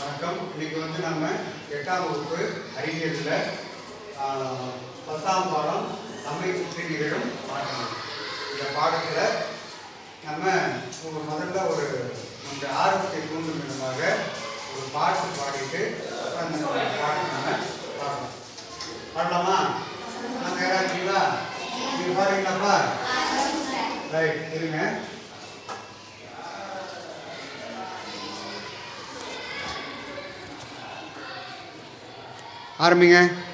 வணக்கம். இன்னைக்கு வந்து நம்ம எட்டாம் வகுப்பு அறிவியலில் பத்தாம் பாடம் நம்மை சுற்றி நிகழும் மாற்றம் இந்த பாடத்தில் நம்ம ஒரு முதல்ல ஒரு இந்த ஆர்வத்தை தூண்டும் விதமாக ஒரு பாட்டு பாடிட்டு அந்த பாட்டு நம்ம பாடலாம். பாடலாமா? நான் தயாராக இருக்கீங்களா? நீங்கள் பாடுறீங்களாப்பா ரைட் இருங்க. आर्मी है।